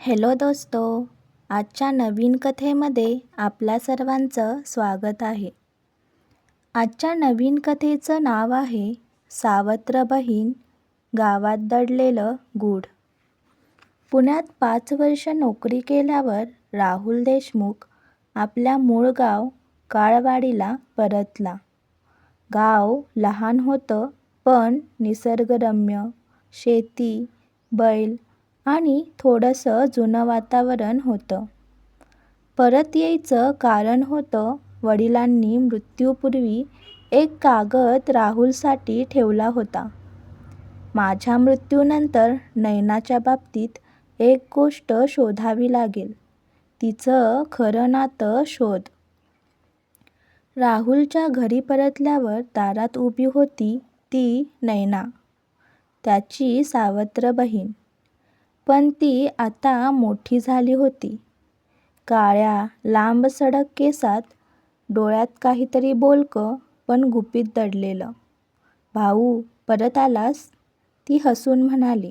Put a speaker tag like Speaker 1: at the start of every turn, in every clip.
Speaker 1: Hello दोस्तो आजच्या नवीन कथेमध्ये आपल्या सर्वांचं स्वागत आहे. आजच्या नवीन कथेचं नाव आहे सावत्र बहीण गावात दडलेलं गूढ. पुण्यात पाच वर्ष नोकरी केल्यावर राहुल देशमुख आपल्या मूळ गाव काळवाडीला परतला. गाव लहान होतं पण निसर्गरम्य. शेती बैल आणि थोडंसं जुनं वातावरण होतं. परत यायचं कारण होतं वडिलांनी मृत्यूपूर्वी एक कागद राहुलसाठी ठेवला होता. माझ्या मृत्यूनंतर नयनाच्या बाबतीत एक गोष्ट शोधावी लागेल. तिचं खरं नातं शोध. राहुलच्या घरी परतल्यावर दारात उभी होती ती नयना. त्याची सावत्र बहीण. पण ती आता मोठी झाली होती. काळ्या लांबसडक केसात डोळ्यात काहीतरी बोलकं पण गुपित दडलेलं. भाऊ परत आलास? ती हसून म्हणाली.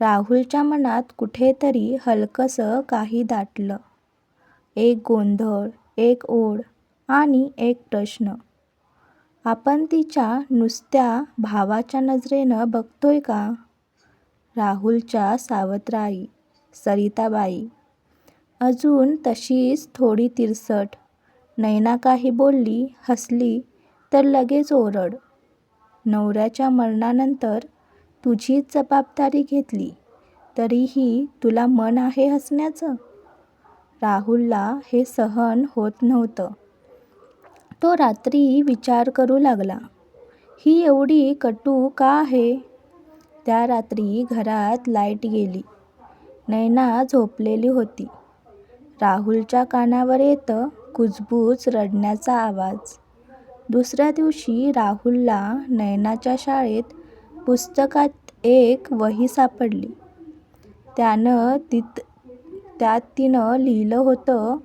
Speaker 1: राहुलच्या मनात कुठेतरी हलकंसं काही दाटलं. एक गोंधळ एक ओढ आणि एक प्रश्न. आपण तिच्या नुसत्या भावाच्या नजरेनं बघतोय का? राहुलच्या सावत्र आई सरिताबाई. अजून तशीच थोडी तिरसट. नैना काही बोलली हसली तर लगेच ओरड. नवऱ्याच्या मरणानंतर तुझीच जबाबदारी घेतली तरीही तुला मन आहे हसण्याचं? राहुलला हे सहन होत नव्हतं. तो रात्री विचार करू लागला. ही एवढी कटू का आहे? त्या रात्री घरात लाइट गेली. नैना झोपलेली होती. राहुलच्या कानावर येतं कुजबूज रडण्याचा आवाज. दुसऱ्या दिवशी राहुलला नैनाच्या शाळेत पुस्तकात एक वही सापडली. त्यानं तित त्यात तिनं लिहिलं होतं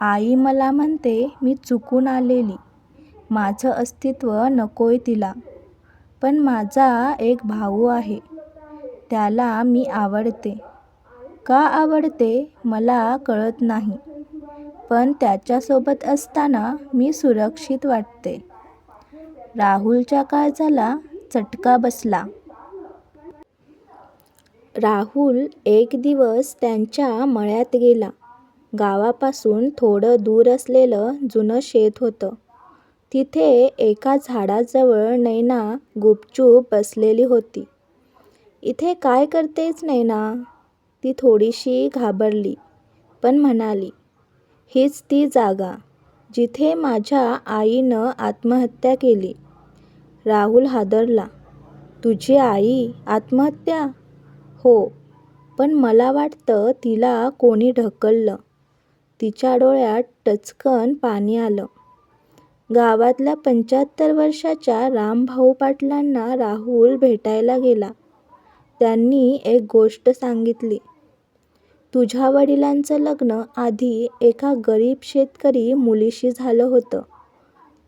Speaker 1: आई मला म्हणते मी चुकून आलेली. माझं अस्तित्व नकोय तिला. पण माझा एक भाऊ आहे. त्याला मी आवडते. का आवडते मला कळत नाही. पण त्याच्यासोबत असताना मी सुरक्षित वाटते. राहुलच्या काळजाला चटका बसला. राहुल एक दिवस त्यांच्या मळ्यात गेला. गावापासून थोडं दूर असलेलं जुनं शेत होतं. तिथे एका झाडाजवळ नैना गुपचूप बसलेली होती. इथे काय करतेस नैना? ती थोडीशी घाबरली पण म्हणाली हीच ती जागा जिथे माझ्या आईनं आत्महत्या केली. राहुल हादरला तुझी आई आत्महत्या? हो पण मला वाटतं तिला कोणी ढकललं. तिच्या डोळ्यात टचकन पाणी आलं. गावातल्या पंच्याहत्तर वर्षाच्या रामभाऊ पाटलांना राहुल भेटायला गेला. त्यांनी एक गोष्ट सांगितली. तुझ्या वडिलांचं लग्न आधी एका गरीब शेतकरी मुलीशी झालं होतं.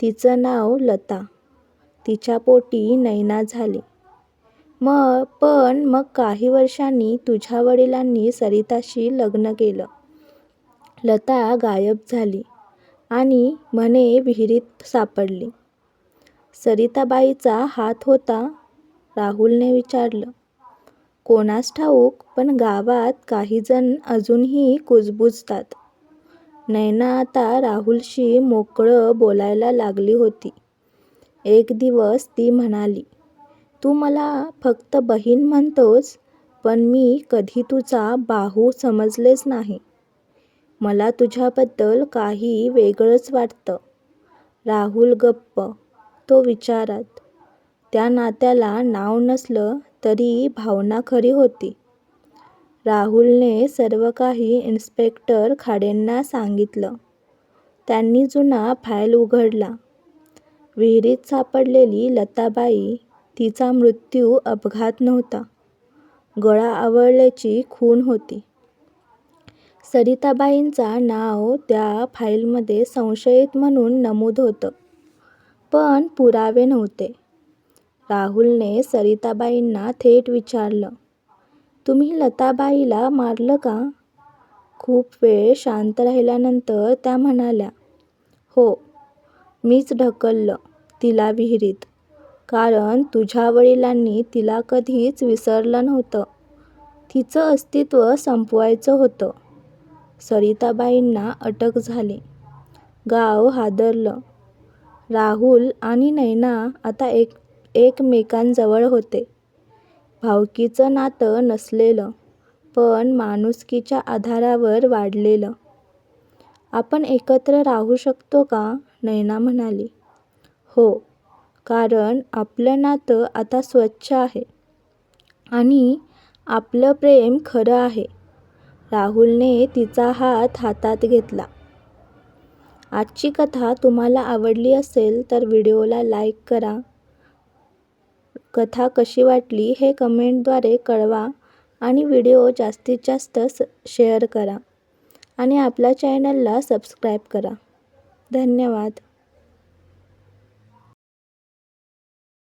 Speaker 1: तिचं नाव लता. तिच्या पोटी नैना झाली. मग पण मग काही वर्षांनी तुझ्या वडिलांनी सरिताशी लग्न केलं. लता गायब झाली. आणि म्हणे विहिरीत सापडली. सरिताबाईचा हात होता राहुलने विचारलं. कोणास ठाऊक पण गावात काहीजण अजूनही कुजबुजतात. नैना आता राहुलशी मोकळं बोलायला लागली होती. एक दिवस ती म्हणाली तू मला फक्त बहीण म्हणतोस पण मी कधी तुझा भाऊ समजलेच नाही. मला तुझ्याबद्दल काही वेगळंच वाटतं. राहुल गप्प. तो विचारात त्या नात्याला नाव नसलं तरी भावना खरी होती. राहुलने सर्व काही इन्स्पेक्टर खाडेंना सांगितलं. त्यांनी जुना फाईल उघडला. विहिरीत सापडलेली लताबाई तिचा मृत्यू अपघात नव्हता. गळा आवळल्याची खून होती. सरिताबाईंचा नाव त्या फाईलमध्ये संशयित म्हणून नमूद होतं. पण पुरावे नव्हते. राहुलने सरिताबाईंना थेट विचारलं तुम्ही लताबाईला मारलं का? खूप वेळ शांत राहिल्यानंतर त्या म्हणाल्या हो मीच ढकललं तिला विहिरीत. कारण तुझ्या वडिलांनी तिला कधीच विसरलं नव्हतं. तिचं अस्तित्व संपवायचं होतं. सरिताबाईंना अटक झाली. गाव हादरलं. राहुल आणि नैना आता एक एकमेकांजवळ होते. भावकीचं नातं नसलेलं पण माणुसकीच्या आधारावर वाढलेलं. आपण एकत्र राहू शकतो का? नैना म्हणाली. हो कारण आपलं नातं आता स्वच्छ आहे. आणि आपलं प्रेम खरं आहे. राहुलने तिचा हात हातात घेतला. आजची कथा तुम्हाला आवडली असेल तर व्हिडिओला लाईक करा. कथा कशी वाटली हे कमेंटद्वारे कळवा आणि व्हिडिओ जास्तीत जास्त शेअर करा. आणि आपल्या चॅनलला सबस्क्राईब करा. धन्यवाद.